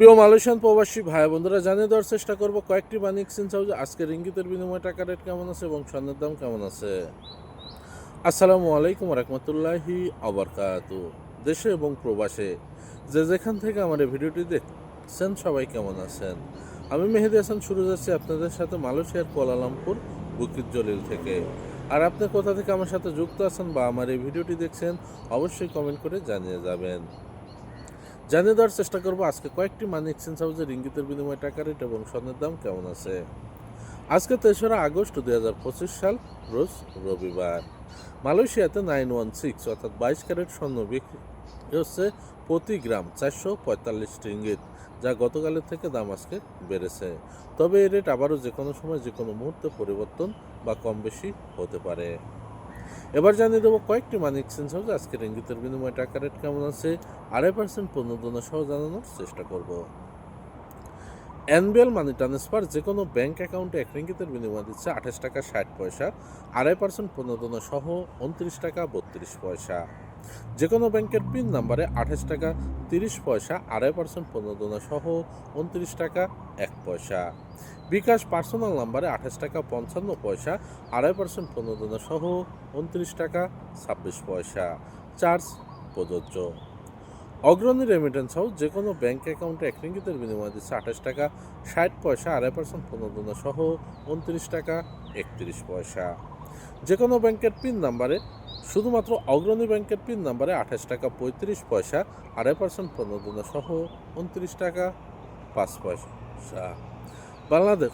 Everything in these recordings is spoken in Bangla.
প্রিয় মালয়েশিয়ান প্রবাসী ভাই বন্ধুরা, জানিয়ে দেওয়ার চেষ্টা করব কয়েকটি বাণিজ্য এক্সচেঞ্জ হাউসে আজকের ইঙ্গিতের বিনিময় টাকা রেট কেমন আছে এবং স্বর্ণের দাম কেমন আছে? আসসালামু আলাইকুম রহমতুল্লাহি আবরকাত দেশে এবং প্রবাসে যে যেখান থেকে আমার এই ভিডিওটি দেখছেন সবাই কেমন আছেন? আমি মেহেদি হাসান, শুরু যাচ্ছি আপনাদের সাথে মালয়েশিয়ার কোয়ালালামপুর, বুকির জলিল থেকে। আর আপনি কোথা থেকে আমার সাথে যুক্ত আছেন বা আমার এই ভিডিওটি দেখছেন, অবশ্যই কমেন্ট করে জানিয়ে যাবেন। জানিয়ে দেওয়ার চেষ্টা করব। আজকে কয়েকটি মানি এক্সচেঞ্জ হাউসের ইঙ্গিতের বিনিময় টাকা রেট এবং স্বর্ণের দাম কেমন আছে? আজকে তেসরা আগস্ট দুই হাজার পঁচিশ সাল, রোজ রবিবার। মালয়েশিয়াতে নাইন ওয়ান সিক্স অর্থাৎ বাইশ ক্যারেট স্বর্ণ বিক্রি হচ্ছে প্রতি গ্রাম চারশো পঁয়তাল্লিশ রিঙ্গিত, যা গতকালের থেকে দাম আজকে বেড়েছে। তবে এই রেট আবারও যে কোনো সময় যে কোনো মুহূর্তে পরিবর্তন বা কম বেশি হতে পারে। এবার জানিয়ে দেবো কয়েকটি মানি এক্সচেঞ্জ হাউস আজকের ইঙ্গিতের বিনিময় টাকা রেট কেমন আছে, আড়াই পার্সেন্ট পুনর্দনা সহ জানানোর চেষ্টা করব। এনবিএল মানি ট্রান্সফার যে কোনো ব্যাঙ্ক অ্যাকাউন্টে এক রিঙ্গিতের বিনিময় দিচ্ছে আঠাশ টাকা ষাট পয়সা, আড়াই পার্সেন্ট পুনর্দনা সহ উনত্রিশ টাকা বত্রিশ পয়সা। যে কোনো ব্যাংকের পিন নাম্বারে আঠাশ টাকা, তিরিশ পয়সা, আড়াই পার্সেন্ট প্রণোদনা সহ উনত্রিশ টাকা, এক পয়সা। বিকাশ পার্সোনাল নাম্বারে আঠাশ টাকা, পঞ্চান্ন পয়সা, আড়াই পার্সেন্ট প্রণোদনা সহ উনত্রিশ টাকা, ছাব্বিশ পয়সা। চার্জ প্রযোজ্য। অগ্রণী রেমিটেন্স হাউস যে কোনো ব্যাংক অ্যাকাউন্টে এক রিঙ্গিতের বিনিময় দিচ্ছে আঠাশ টাকা, ষাট পয়সা, আড়াই পার্সেন্ট প্রণোদনা সহ উনত্রিশ টাকা, একত্রিশ পয়সা। যে কোনো ব্যাংকের পিন নাম্বারে শুধুমাত্র অগ্রণী ব্যাংকের পিন নাম্বারে আঠাশ টাকা পঁয়ত্রিশ পয়সা, আড়াই পার্সেন্ট প্রণোদনা সহ উনত্রিশ টাকা পাঁচ পয়সা। বাংলাদেশ।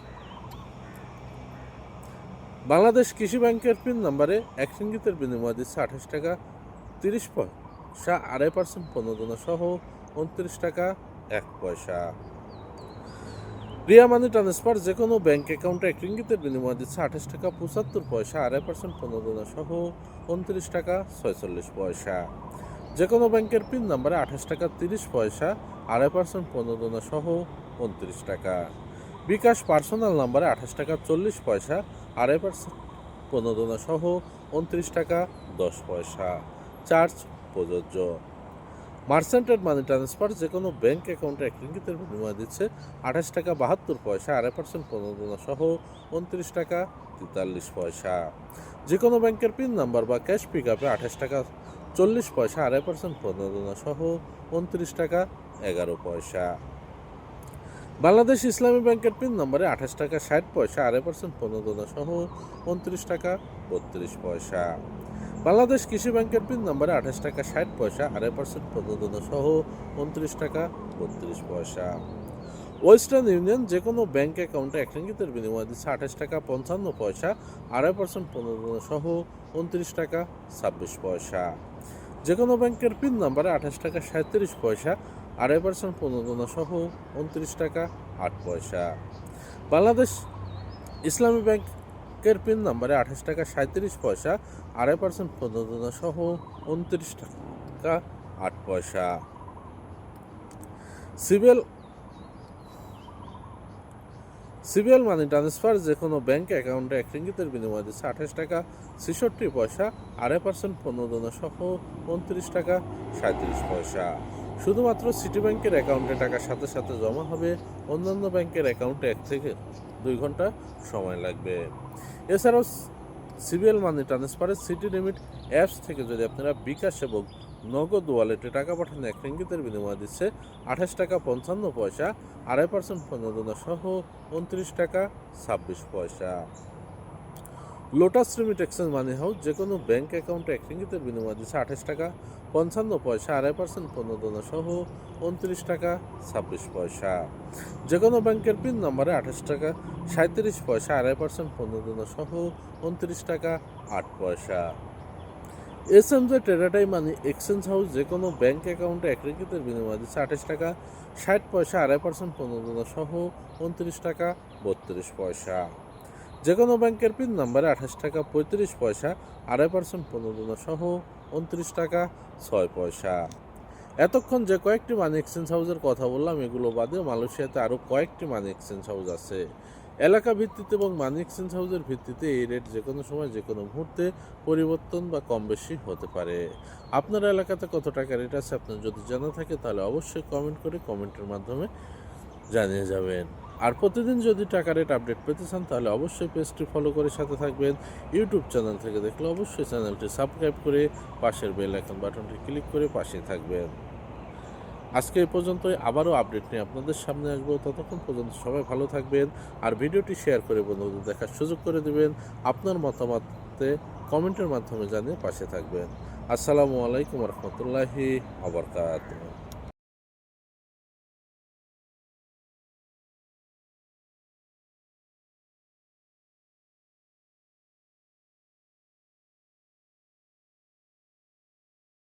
বাংলাদেশ কৃষি ব্যাংকের পিন নাম্বারে এক রিঙ্গিতের বিনিময় দিচ্ছে আঠাশ টাকা তিরিশ পয়সা, আড়াই পার্সেন্ট প্রণোদনা সহ উনত্রিশ টাকা এক পয়সা। রিয়া মানি ট্রান্সফার যে কোনো ব্যাঙ্ক অ্যাকাউন্টে এক রিঙ্গিতের বিনিময় দিচ্ছে আঠাশ টাকা, পঁচাত্তর পয়সা, আড়াই পার্সেন্ট প্রণোদনা সহ উনত্রিশ টাকা, ছয়চল্লিশ পয়সা। যে কোনো ব্যাংকের পিন নাম্বারে আঠাশ টাকা, তিরিশ পয়সা, আড়াই পার্সেন্ট প্রণোদনা সহ উনত্রিশ টাকা। বিকাশ পার্সোনাল নাম্বারে আঠাশ টাকা, চল্লিশ পয়সা, আড়াই পার্সেন্ট প্রণোদনা সহ উনত্রিশ টাকা, দশ পয়সা। চার্জ প্রযোজ্য। মার্সেন্টেড মানি ট্রান্সফার যে কোনো ব্যাঙ্ক অ্যাকাউন্টে এক রিঙ্গিতের বিনিময় দিচ্ছে আঠাশ টাকা বাহাত্তর পয়সা, আড়াই পার্সেন্ট প্রণোদনা সহ উনত্রিশ টাকা তেতাল্লিশ পয়সা। যে কোনো ব্যাংকের পিন নাম্বার বা ক্যাশ পিক আপে আঠাশ টাকা চল্লিশ পয়সা, আড়াই পার্সেন্ট প্রণোদনা সহ উনত্রিশ টাকা এগারো পয়সা। বাংলাদেশ ইসলামী ব্যাংকের পিন নম্বরে আঠাশ টাকা, ষাট পয়সা, আড়াই পার্সেন্ট প্রণোদনা সহ উনত্রিশ টাকা, বত্রিশ পয়সা। বাংলাদেশ কৃষি ব্যাংকের পিন নম্বরে আঠাশ টাকা, ষাট পয়সা, আড়াই পার্সেন্ট প্রণোদনা সহ উনত্রিশ টাকা, বত্রিশ পয়সা। ওয়েস্টার্ন ইউনিয়ন যে কোনো ব্যাংক অ্যাকাউন্টে এক রিঙ্গিতের বিনিময় দিচ্ছে আঠাশ টাকা, পঞ্চান্ন পয়সা, আড়াই পার্সেন্ট প্রণোদনা সহ উনত্রিশ টাকা, ছাব্বিশ পয়সা। যে কোনো ব্যাংকের পিন নম্বরে আঠাশ টাকা, সাঁত্রিশ পয়সা আড়াই পার্সেন্ট প্রণোদনা সহ উনত্রিশ টাকা আট পয়সা। বাংলাদেশ ইসলামী ব্যাংকের পিন নাম্বারে আঠাশ টাকা সাঁত্রিশ পয়সা, আড়াই পার্সেন্ট প্রণোদনা সহ উনত্রিশ টাকা আট পয়সা। সিভিল সিবিএল মানি ট্রান্সফার যে কোনো ব্যাংক অ্যাকাউন্টে এক রিঙ্গিতের বিনিময় দিচ্ছে আঠাশ টাকা ছেষট্টি পয়সা, আড়াই পার্সেন্ট প্রণোদনা সহ উনত্রিশ টাকা সাঁত্রিশ পয়সা। শুধুমাত্র সিটি ব্যাংকের অ্যাকাউন্টে টাকার সাথে সাথে জমা হবে, অন্যান্য ব্যাংকের অ্যাকাউন্টে এক থেকে দুই ঘণ্টা সময় লাগবে। এছাড়াও সিবিএল মানি ট্রান্সফারের সিটি লিমিট অ্যাপস থেকে যদি আপনারা বিকাশ এবং নগদ ওয়ালেটে টাকা পাঠান, এক রিঙ্গিতের বিনিময় দিচ্ছে আঠাশ টাকা পঞ্চান্ন পয়সা, আড়াই পার্সেন্ট প্রণোদনা সহ উনত্রিশ টাকা ছাব্বিশ পয়সা। Lotus limit exchange money house যে কোনো ব্যাংক অ্যাকাউন্টে এক রিঙ্গিতের বিনিময় দিচ্ছে আঠাশ টাকা, পঞ্চান্ন পয়সা, আড়াই পার্সেন্ট প্রণোদনা সহ উনত্রিশ টাকা, ছাব্বিশ পয়সা। যে কোনো ব্যাংকের পিন নম্বরে আঠাশ টাকা সাঁত্রিশ পয়সা, আড়াই পার্সেন্ট প্রণোদনা সহ উনত্রিশ টাকা, আট পয়সা। এস এম জে টেরাটাই মানি এক্সচেঞ্জ হাউস যে কোনো ব্যাংক অ্যাকাউন্টে এক রিঙ্গিতের বিনিময় দিচ্ছে আঠাশ টাকা, ষাট পয়সা, আড়াই পার্সেন্ট প্রণোদনা সহ উনত্রিশ টাকা, বত্রিশ পয়সা। যে কোনো ব্যাংকের পিন নাম্বারে আঠাশ টাকা, পঁয়ত্রিশ পয়সা, আড়াই পার্সেন্ট প্রণোদনা সহ উনত্রিশ টাকা, ছয় পয়সা। এতক্ষণ যে কয়েকটি মানি এক্সচেঞ্জ হাউসের কথা বললাম, এগুলো বাদে মালয়েশিয়াতে আরও কয়েকটি মানি এক্সচেঞ্জ হাউস আছে। এলাকা ভিত্তিতে এবং মানি এক্সচেঞ্জ হাউসের ভিত্তিতে এই রেট যে কোনো সময় যে কোনো মুহূর্তে পরিবর্তন বা কম বেশি হতে পারে। আপনার এলাকাতে কত টাকা রেট আছে, আপনার যদি জানা থাকে, তাহলে অবশ্যই কমেন্ট করে কমেন্টের মাধ্যমে জানিয়ে যাবেন। আর প্রতিদিন যদি টাকা রেট আপডেট পেতে চান, তাহলে অবশ্যই পেজটি ফলো করে সাথে থাকবেন। ইউটিউব চ্যানেল থেকে দেখলে অবশ্যই চ্যানেলটি সাবস্ক্রাইব করে পাশের বেল আইকন বাটনটি ক্লিক করে পাশে থাকবেন। আজকে এই পর্যন্তই, আবারও আপডেট নিয়ে আপনাদের সামনে আসব। ততক্ষণ পর্যন্ত সবাই ভালো থাকবেন আর ভিডিওটি শেয়ার করে বন্ধুদের দেখার সুযোগ করে দেবেন। আপনার মতামতে কমেন্টের মাধ্যমে জানিয়ে পাশে থাকবেন। আসসালামু আলাইকুম রহমতুল্লাহি আবরকাত